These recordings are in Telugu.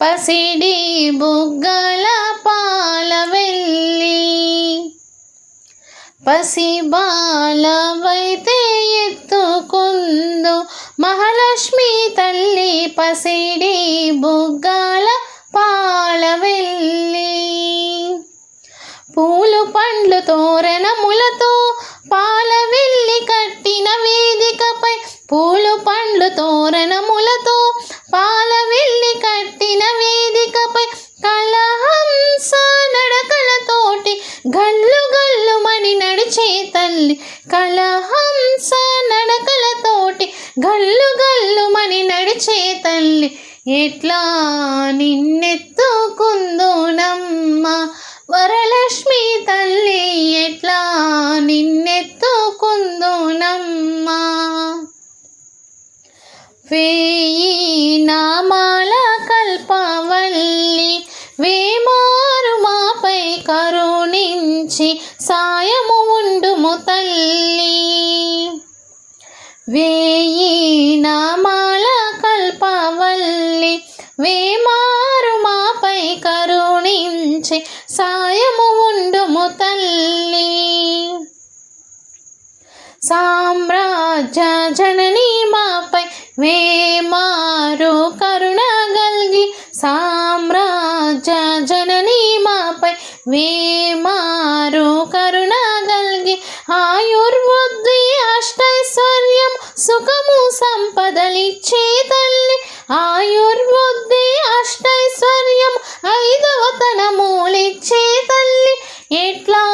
పసిడి బుగ్గల పాల వెళ్ళి పసి బాలవైతే ఎత్తుకుందు మహాలక్ష్మి తల్లి పసిడి బుగ్గల పాల వెళ్ళి పూలు పండ్లు తోరణములతో పాల వెళ్ళి కట్టిన వేదికపై పూలు పండ్లు తోరణములతో పాల వెళ్ళి కట్టిన వేదికపై కళహంస నడకలతోటి గల్లు గల్లు మని నడిచే తల్లి. కళహంస నడకలతోటి గల్లు గల్లు మని నడిచే తల్లి. ఎట్లా నిన్నెత్తుకుందునమ్మ? వరలక్ష్మి తల్లి ఎట్లా నిన్నెత్తుకుందునమ్మ? వేయి నామా కరుణించి సాయము ఉండుము తల్లి. సామ్రాజ్య జనని మాపై వేమారు కరుణ గల్గి సామ్రాజ్య జనని మాపై వేమారు కరుణ గల్గి ఆయుర్వృద్ధి అష్టైశ్వర్యం సుఖము సంపదలిచ్చే తల్లి. ఆయుర్వృద్ధి అష్టైశ్వర్యం ఐదవ తనమూలిచ్చే తల్లి ఎట్లా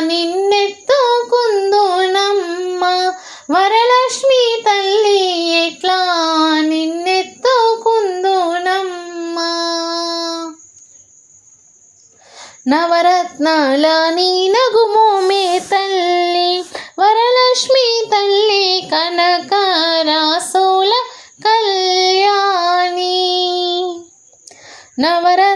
నిన్నెత్తుకుందునమ్మ? వరలక్ష్మి తల్లి ఎట్లా నిన్నెత్తుకుందునమ్మ? నవరత్నాల నీ నగుమోమే తల్లి వరలక్ష్మి తల్లి కనకరాసోల కళ్యాణి. నవరత్నాల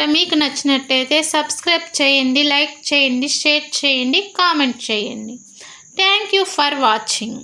పాట మీకు మీకు నచ్చినట్టయితే సబ్స్క్రైబ్ చేయండి లైక్ చేయండి షేర్ చేయండి కామెంట్ చేయండి. Thank you for watching